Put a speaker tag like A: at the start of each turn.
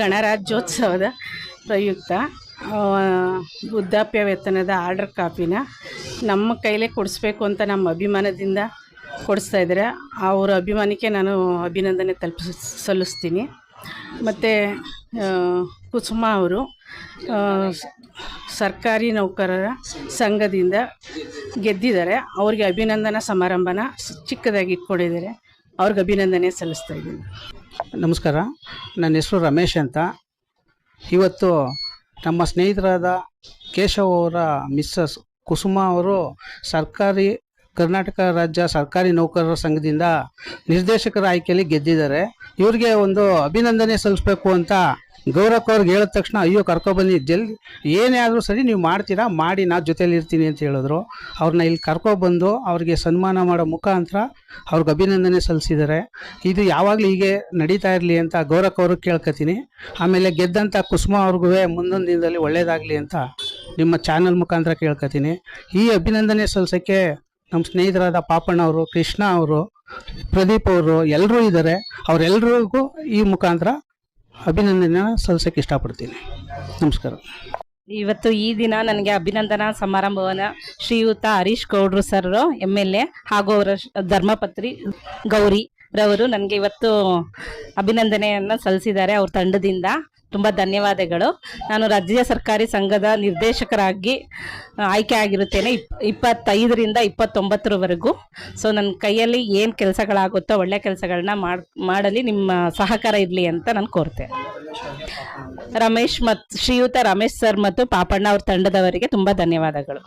A: ಗಣರಾಜ್ಯೋತ್ಸವದ ಪ್ರಯುಕ್ತ ವೃದ್ಧಾಪ್ಯ ವೇತನದ ಆರ್ಡರ್ ಕಾಪಿನ ನಮ್ಮ ಕೈಲೇ ಕೊಡಿಸ್ಬೇಕು ಅಂತ ನಮ್ಮ ಅಭಿಮಾನದಿಂದ ಕೊಡಿಸ್ತಾ ಇದ್ದಾರೆ. ಅವರ ಅಭಿಮಾನಕ್ಕೆ ನಾನು ಅಭಿನಂದನೆ ತಲುಪಿಸ್, ಸಲ್ಲಿಸ್ತೀನಿ. ಮತ್ತು ಕುಸುಮ ಅವರು ಸರ್ಕಾರಿ ನೌಕರರ ಸಂಘದಿಂದ ಗೆದ್ದಿದ್ದಾರೆ. ಅವ್ರಿಗೆ ಅಭಿನಂದನಾ ಸಮಾರಂಭನ ಚಿಕ್ಕದಾಗಿ ಇಟ್ಕೊಂಡಿದ್ದಾರೆ. ಅವ್ರಿಗೆ ಅಭಿನಂದನೆ ಸಲ್ಲಿಸ್ತಾ ಇದ್ದೀನಿ.
B: ನಮಸ್ಕಾರ. ನನ್ನ ಹೆಸರು ರಮೇಶ್ ಅಂತ. ಇವತ್ತು ನಮ್ಮ ಸ್ನೇಹಿತರಾದ ಕೇಶವ್ ಅವರ ಮಿಸ್ಸಸ್ ಕುಸುಮ ಅವರು ಸರ್ಕಾರಿ ಕರ್ನಾಟಕ ರಾಜ್ಯ ಸರ್ಕಾರಿ ನೌಕರರ ಸಂಘದಿಂದ ನಿರ್ದೇಶಕರ ಆಯ್ಕೆಯಲ್ಲಿ ಗೆದ್ದಿದ್ದಾರೆ. ಇವ್ರಿಗೆ ಒಂದು ಅಭಿನಂದನೆ ಸಲ್ಲಿಸ್ಬೇಕು ಅಂತ ಗೌರವ್ ಅವ್ರಿಗೆ ಹೇಳಿದ ತಕ್ಷಣ, ಅಯ್ಯೋ ಕರ್ಕೊಬನ್ನಿ ಜಲ್ ಏನೇ ಆದರೂ ಸರಿ ನೀವು ಮಾಡ್ತೀರಾ? ಮಾಡಿ, ನಾ ಜೊತೇಲಿ ಇರ್ತೀನಿ ಅಂತ ಹೇಳಿದ್ರು. ಅವ್ರನ್ನ ಇಲ್ಲಿ ಕರ್ಕೊಬಂದು ಅವ್ರಿಗೆ ಸನ್ಮಾನ ಮಾಡೋ ಮುಖಾಂತರ ಅವ್ರಿಗೆ ಅಭಿನಂದನೆ ಸಲ್ಲಿಸಿದ್ದಾರೆ. ಇದು ಯಾವಾಗಲೂ ಹೀಗೆ ನಡೀತಾ ಇರಲಿ ಅಂತ ಗೌರವ್ ಅವ್ರಿಗೆ ಕೇಳ್ಕೊತೀನಿ. ಆಮೇಲೆ ಗೆದ್ದಂಥ ಕುಸುಮ ಅವ್ರಿಗೂ ಮುಂದೊಂದು ದಿನದಲ್ಲಿ ಒಳ್ಳೇದಾಗಲಿ ಅಂತ ನಿಮ್ಮ ಚಾನಲ್ ಮುಖಾಂತರ ಕೇಳ್ಕೊತೀನಿ. ಈ ಅಭಿನಂದನೆ ಸಲ್ಲಿಸೋಕ್ಕೆ ನಮ್ಮ ಸ್ನೇಹಿತರಾದ ಪಾಪಣ್ಣ ಅವರು, ಕೃಷ್ಣ ಅವರು, ಪ್ರದೀಪ್ ಅವರು ಎಲ್ಲರೂ ಇದ್ದಾರೆ ಅವರೆಲ್ಲರಿಗೂ ಈ ಮುಖಾಂತರ ಅಭಿನಂದನೆ ಸಲ್ಲಿಸೋಕೆ ಇಷ್ಟಪಡ್ತೀನಿ. ನಮಸ್ಕಾರ.
C: ಇವತ್ತು ಈ ದಿನ ನನಗೆ ಅಭಿನಂದನಾ ಸಮಾರಂಭವನ್ನು ಶ್ರೀಯುತ ಹರೀಶ್ ಗೌಡ್ರು ಸರ್ ಎಂ ಎಲ್ ಎ ಹಾಗೂ ಅವರ ಧರ್ಮಪತ್ರಿ ಗೌರಿ ರವರು ನನಗೆ ಇವತ್ತು ಅಭಿನಂದನೆಯನ್ನು ಸಲ್ಲಿಸಿದ್ದಾರೆ. ಅವ್ರ ತಂಡದಿಂದ ತುಂಬಾ ಧನ್ಯವಾದಗಳು. ನಾನು ರಾಜ್ಯ ಸರ್ಕಾರಿ ಸಂಘದ ನಿರ್ದೇಶಕರಾಗಿ ಆಯ್ಕೆ ಆಗಿರುತ್ತೇನೆ. ಇಪ್, ಇಪ್ಪತ್ತೈದರಿಂದ ಇಪ್ಪತ್ತೊಂಬತ್ತರವರೆಗೂ. ಸೊ ನನ್ನ ಕೈಯಲ್ಲಿ ಏನು ಕೆಲಸಗಳಾಗುತ್ತೋ, ಒಳ್ಳೆ ಕೆಲಸಗಳನ್ನ ಮಾಡ್, ಮಾಡಲಿ, ನಿಮ್ಮ ಸಹಕಾರ ಇರಲಿ ಅಂತ ನಾನು ಕೋರ್ತೇನೆ. ರಮೇಶ್ ಮತ್ತು ಶ್ರೀಯುತ ರಮೇಶ್ ಸರ್ ಮತ್ತು ಪಾಪಣ್ಣ ಅವ್ರ ತಂಡದವರಿಗೆ ತುಂಬ ಧನ್ಯವಾದಗಳು.